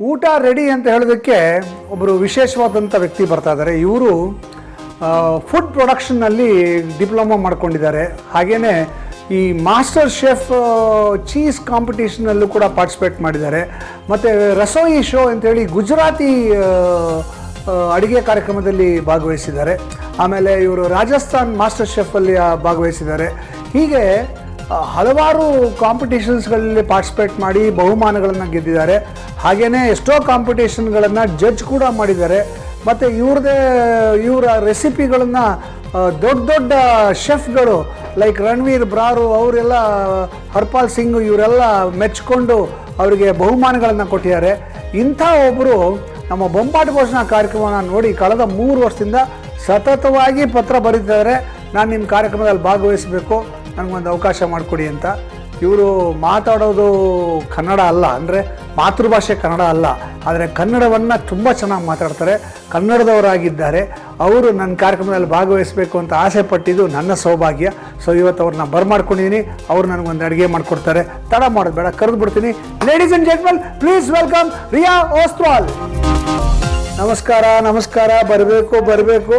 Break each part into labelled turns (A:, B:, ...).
A: ಊಟ ರೆಡಿ ಅಂತ ಹೇಳೋದಕ್ಕೆ ಒಬ್ಬರು ವಿಶೇಷವಾದಂಥ ವ್ಯಕ್ತಿ ಬರ್ತಾ ಇದ್ದಾರೆ. ಇವರು ಫುಡ್ ಪ್ರೊಡಕ್ಷನ್ನಲ್ಲಿ ಡಿಪ್ಲೊಮಾ ಮಾಡ್ಕೊಂಡಿದ್ದಾರೆ. ಹಾಗೆಯೇ ಈ ಮಾಸ್ಟರ್ ಶೆಫ್ ಚೀಸ್ ಕಾಂಪಿಟೇಷನಲ್ಲೂ ಕೂಡ ಪಾರ್ಟಿಸಿಪೇಟ್ ಮಾಡಿದ್ದಾರೆ. ಮತ್ತು ರಸೋಯಿ ಶೋ ಅಂತೇಳಿ ಗುಜರಾತಿ ಅಡುಗೆ ಕಾರ್ಯಕ್ರಮದಲ್ಲಿ ಭಾಗವಹಿಸಿದ್ದಾರೆ. ಆಮೇಲೆ ಇವರು ರಾಜಸ್ಥಾನ್ ಮಾಸ್ಟರ್ ಶೆಫಲ್ಲಿ ಭಾಗವಹಿಸಿದ್ದಾರೆ. ಹೀಗೆ ಹಲವಾರು ಕಾಂಪಿಟೇಷನ್ಸ್ಗಳಲ್ಲಿ ಪಾರ್ಟಿಸಿಪೇಟ್ ಮಾಡಿ ಬಹುಮಾನಗಳನ್ನು ಗೆದ್ದಿದ್ದಾರೆ. ಹಾಗೆಯೇ ಎಷ್ಟೋ ಕಾಂಪಿಟೇಷನ್ಗಳನ್ನು ಜಡ್ಜ್ ಕೂಡ ಮಾಡಿದ್ದಾರೆ. ಮತ್ತು ಇವ್ರದೇ, ಇವರ ರೆಸಿಪಿಗಳನ್ನು ದೊಡ್ಡ ದೊಡ್ಡ ಶೆಫ್ಗಳು ಲೈಕ್ ರಣವೀರ್ ಬ್ರಾರು ಅವರೆಲ್ಲ, ಹರ್ಪಾಲ್ ಸಿಂಗ್ ಇವರೆಲ್ಲ ಮೆಚ್ಕೊಂಡು ಅವರಿಗೆ ಬಹುಮಾನಗಳನ್ನು ಕೊಟ್ಟಿದ್ದಾರೆ. ಇಂಥ ಒಬ್ಬರು ನಮ್ಮ ಬೊಂಬಾಟ ಭೋಜನ ಕಾರ್ಯಕ್ರಮನ ನೋಡಿ ಕಳೆದ ಮೂರು ವರ್ಷದಿಂದ ಸತತವಾಗಿ ಪತ್ರ ಬರೀತಿದ್ದಾರೆ. ನಾನು ನಿಮ್ಮ ಕಾರ್ಯಕ್ರಮದಲ್ಲಿ ಭಾಗವಹಿಸಬೇಕು. ನನಗೊಂದು ಅವಕಾಶ ಮಾಡಿಕೊಡಿ ಅಂತ. ಇವರು ಮಾತಾಡೋದು ಕನ್ನಡ ಅಲ್ಲ, ಅಂದರೆ ಮಾತೃಭಾಷೆ ಕನ್ನಡ ಅಲ್ಲ, ಆದರೆ ಕನ್ನಡವನ್ನು ತುಂಬ ಚೆನ್ನಾಗಿ ಮಾತಾಡ್ತಾರೆ. ಕನ್ನಡದವರಾಗಿದ್ದಾರೆ. ಅವರು ನನ್ನ ಕಾರ್ಯಕ್ರಮದಲ್ಲಿ ಭಾಗವಹಿಸಬೇಕು ಅಂತ ಆಸೆ ಪಟ್ಟಿದ್ದು ನನ್ನ ಸೌಭಾಗ್ಯ. ಸೊ ಇವತ್ತು ಅವ್ರನ್ನ ಬರ್ಮಾಡ್ಕೊಂಡಿದ್ದೀನಿ ಅವ್ರು ನನಗೊಂದು ಅಡುಗೆ ಮಾಡಿಕೊಡ್ತಾರೆ. ತಡ ಮಾಡೋದು ಬೇಡ, ಕರೆದು ಬಿಡ್ತೀನಿ. Ladies and gentleman please welcome Riya Oswal ನಮಸ್ಕಾರ ನಮಸ್ಕಾರ. ಬರಬೇಕು ಬರಬೇಕು.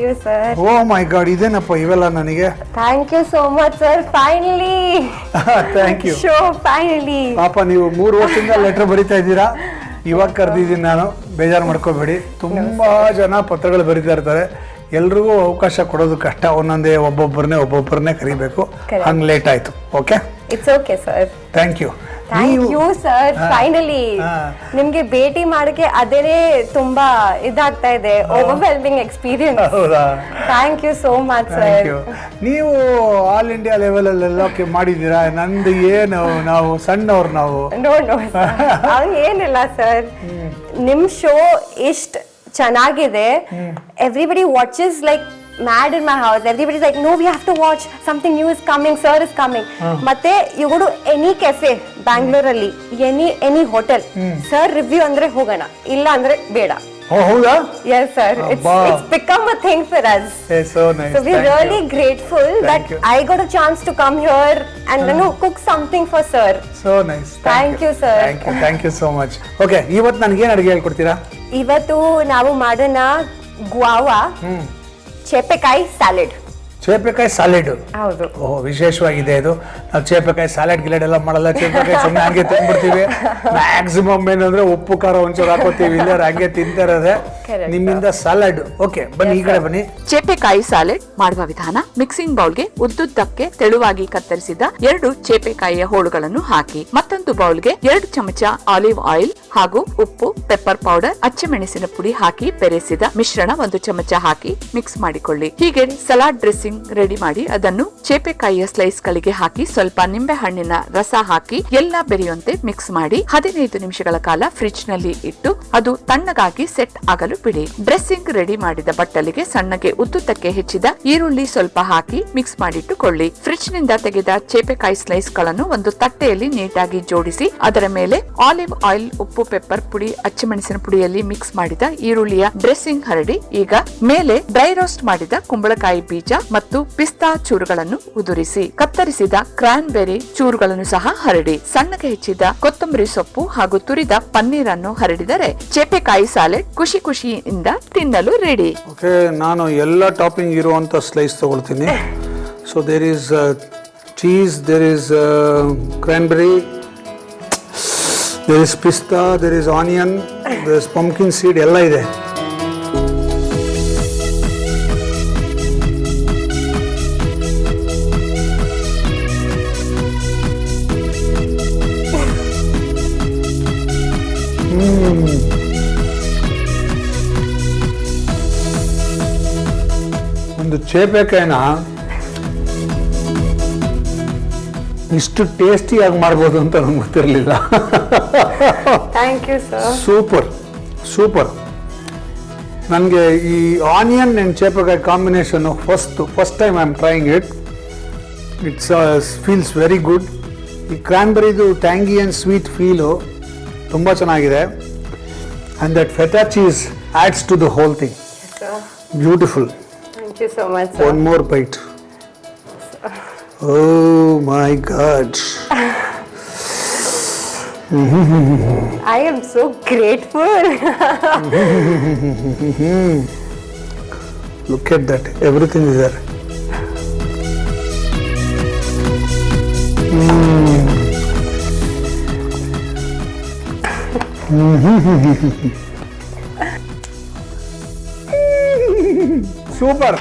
B: You, sir
A: oh my God ಇದೇನಪ್ಪ ಇವೆಲ್ಲ ನನಗೆ?
B: Thank you so much sir finally
A: thank you
B: so finally
A: ಪಾಪ ನೀವು ಮೂರು ವರ್ಷದಿಂದ ಲೆಟರ್ ಬರಿತಾ ಇದ್ದೀರಾ? ಇವಾಗ ಕರೆದಿದ್ದೀನಿ ನಾನು. ಬೇಜಾರು ಮಾಡ್ಕೋಬೇಡಿ. ತುಂಬಾ ಜನ ಪತ್ರಗಳು ಬರಿತಾ ಇರ್ತಾರೆ. ಎಲ್ರಿಗೂ ಅವಕಾಶ ಕೊಡೋದು ಕಷ್ಟ. ಒಂದೊಂದೇ ಒಬ್ಬೊಬ್ಬರನ್ನೇ ಒಬ್ಬೊಬ್ಬರನ್ನೇ ಕರಿಬೇಕು.
B: ಹಂಗ್
A: ಹಂಗೆ ಲೇಟ್ ಆಯಿತು. Okay
B: it's okay sir
A: thank you
B: thank you sir finally. ನಿಮ್ಗೆ ಭೇಟಿ ಮಾಡಕ್ಕೆ ಅದೇನೇ ತುಂಬಾ ಇದಾಗ್ತಾ ಇದೆ. ಓವರ್ವೆಲ್ಮಿಂಗ್ ಎಕ್ಸ್ಪೀರಿಯನ್ಸ್
A: ಹೌದಾ?
B: Thank you so much
A: thank
B: sir
A: you ನೀವು ಆಲ್ ಇಂಡಿಯಾ ಲೆವೆಲಲ್ಲೆಲ್ಲ ಮಾಡಿದ್ದೀರಾ? ನಂದು ಏನು ನಾವು ಸಣ್ಣವ್ರು ನಾವು?
B: ನೋ ಏನಿಲ್ಲ ಸರ್ ನಿಮ್ ಶೋ ಇಷ್ಟ ಚೆನ್ನಾಗಿದೆ. Everybody watches like mad in my house everybody like no we have to watch something new is coming sir is coming ಮತ್ತೆ ಇವರು ಎನಿ ಕೆಫೆ ಬ್ಯಾಂಗ್ಳೂರಲ್ಲಿ any any hotel sir review ಅಂದ್ರೆ ಹೋಗೋಣ. ಇಲ್ಲ ಅಂದ್ರೆ ಬೇಡ.
A: ಓ ಹೌದಾ?
B: ಎಸ್ ಸರ್ ಇಟ್ಸ್
A: ಅಬ್ಬಾ.
B: It's become a thing for us
A: a so nice
B: So we're really grateful that
A: you.
B: I got a chance to come here and you know cook something for sir.
A: So nice
B: Thank you, sir.
A: Thank you thank you so much okay ಇವತ್ತು ನನಗೇನು ಅಡುಗೆ ಹೇಳ್ಕೊಡ್ತೀರಾ?
B: ಇವತ್ತು ನಾವು ಮಾಡೋಣ guava
A: ಹ್ಞೂ
B: ಚೇಪೆಕಾಯಿ salad
A: ಚೇಪೆಕಾಯಿ solid
B: ಹೌದು.
A: ಓಹ್ ವಿಶೇಷವಾಗಿದೆ ಇದು. ನಾವು ಚೇಪೆಕಾಯಿ ಸಾಲೆಡ್ ಗಿಲೆಡ್ ಎಲ್ಲ ಮಾಡಲ್ಲ. ಚೇಪೆಕಾಯಿ ಸುಮ್ಮನೆ ಹಂಗೆ ತಿಂದ್ಬಿಡ್ತೀವಿ ಮ್ಯಾಕ್ಸಿಮಮ್ ಏನಂದ್ರೆ ಉಪ್ಪು ಖಾರ ಒಂಚೂರು ಹಾಕೋತೀವಿ. ಇಲ್ಲ ಹಂಗೆ ತಿಂತಿರೋದೆ. ನಿಮ್ಮಿಂದ ಸಾಲಡ್ ಓಕೆ ಬನ್ನಿ ಈ ಕಡೆ ಬನ್ನಿ.
C: ಚೇಪೆಕಾಯಿ ಸಾಲೆಡ್ ಮಾಡುವ ವಿಧಾನ ಮಿಕ್ಸಿಂಗ್ ಬೌಲ್ಗೆ ಉದ್ದುದ್ದಕ್ಕೆ ತೆಳುವಾಗಿ ಕತ್ತರಿಸಿದ ಎರಡು ಚೇಪೆಕಾಯಿಯ ಹೋಳುಗಳನ್ನು ಹಾಕಿ ಮತ್ತೊಂದು ಬೌಲ್ಗೆ ಎರಡು ಚಮಚ ಆಲಿವ್ ಆಯಿಲ್ ಹಾಗೂ ಉಪ್ಪು ಪೆಪ್ಪರ್ ಪೌಡರ್ ಅಚ್ಚಮೆಣಸಿನ ಪುಡಿ ಹಾಕಿ ಬೆರೆಸಿದ ಮಿಶ್ರಣ ಒಂದು ಚಮಚ ಹಾಕಿ ಮಿಕ್ಸ್ ಮಾಡಿಕೊಳ್ಳಿ. ಹೀಗೆ ಸಲಾಡ್ ಡ್ರೆಸ್ಸಿಂಗ್ ರೆಡಿ ಮಾಡಿ ಅದನ್ನು ಚೇಪೆಕಾಯಿಯ ಸ್ಲೈಸ್ ಗಳಿಗೆ ಹಾಕಿ ಸ್ವಲ್ಪ ನಿಂಬೆ ಹಣ್ಣಿನ ರಸ ಹಾಕಿ ಎಲ್ಲ ಬೆರೆಯುವಂತೆ ಮಿಕ್ಸ್ ಮಾಡಿ ಹದಿನೈದು ನಿಮಿಷಗಳ ಕಾಲ ಫ್ರಿಡ್ಜ್ನಲ್ಲಿ ಇಟ್ಟು ಅದು ತಣ್ಣಗಾಗಿ ಸೆಟ್ ಆಗಲು ಬಿಡಿ. ಡ್ರೆಸ್ಸಿಂಗ್ ರೆಡಿ ಮಾಡಿದ ಬಟ್ಟಲಿಗೆ ಸಣ್ಣಗೆ ಉದ್ದುದ್ದಕ್ಕೆ ಹೆಚ್ಚಿದ ಈರುಳ್ಳಿ ಸ್ವಲ್ಪ ಹಾಕಿ ಮಿಕ್ಸ್ ಮಾಡಿಟ್ಟುಕೊಳ್ಳಿ. ಫ್ರಿಡ್ಜ್ನಿಂದ ತೆಗೆದ ಚೇಪೆಕಾಯಿ ಸ್ಲೈಸ್ಗಳನ್ನು ಒಂದು ತಟ್ಟೆಯಲ್ಲಿ ನೀಟಾಗಿ ಜೋಡಿಸಿ ಅದರ ಮೇಲೆ ಆಲಿವ್ ಆಯಿಲ್ ಉಪ್ಪು ಪೆಪ್ಪರ್ ಪುಡಿ, ಅಚ್ಚಮೆಣಸಿನ ಪುಡಿಯಲ್ಲಿ ಮಿಕ್ಸ್ ಮಾಡಿದ ಈರುಳ್ಳಿಯ ಡ್ರೆಸ್ಸಿಂಗ್ ಹರಡಿ, ಈಗ ಮೇಲೆ ಡ್ರೈ ರೋಸ್ಟ್ ಮಾಡಿದ ಕುಂಬಳಕಾಯಿ ಬೀಜ ಮತ್ತು ಪಿಸ್ತಾ ಚೂರುಗಳನ್ನು ಉದುರಿಸಿ. ಕತ್ತರಿಸಿದ ಕ್ರಾನ್ಬೆರಿ ಚೂರುಗಳನ್ನು ಸಹ ಹರಡಿ. ಸಣ್ಣಗೆ ಹೆಚ್ಚಿದ ಕೊತ್ತಂಬರಿ ಸೊಪ್ಪು ಹಾಗೂ ತುರಿದ ಪನ್ನೀರನ್ನು ಹರಡಿದರೆ ಚೇಪೆಕಾಯಿ ಸಾಲೆಡ್ ಖುಷಿ ಖುಷಿಯಿಂದ ತಿನ್ನಲು ರೆಡಿ
A: ನಾನು ಎಲ್ಲ ಟಾಪಿಂಗ್ ಇರುವಂತ ಸ್ಲೈಸ್ ತಗೊಳ್ತೀನಿ. So there is cheese there is cranberry there is pista there is onion there is pumpkin seed ಎಲ್ಲ ಇದೆ. ಒಂದು ಚೇಪೆಕಾಯಿನ ಇಷ್ಟು ಟೇಸ್ಟಿಯಾಗಿ ಮಾಡ್ಬೋದು ಅಂತ ನಂಗೆ ಗೊತ್ತಿರಲಿಲ್ಲ.
B: Thank you sir
A: super super ನನಗೆ ಈ onion and ಚೇಪೆಕಾಯಿ combination first first time I am trying it it's feels very good ಈ ಕ್ರ್ಯಾನ್ಬೆರಿದು ಟ್ಯಾಂಗಿ ಆ್ಯಂಡ್ ಸ್ವೀಟ್ ಫೀಲು ತುಂಬ ಚೆನ್ನಾಗಿದೆ. And that feta cheese adds to the whole thing beautiful
B: thank you so
A: Oh my God.
B: I am so grateful.
A: Look at that. Everything is there. Hmm.
D: Super.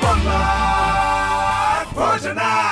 D: Super.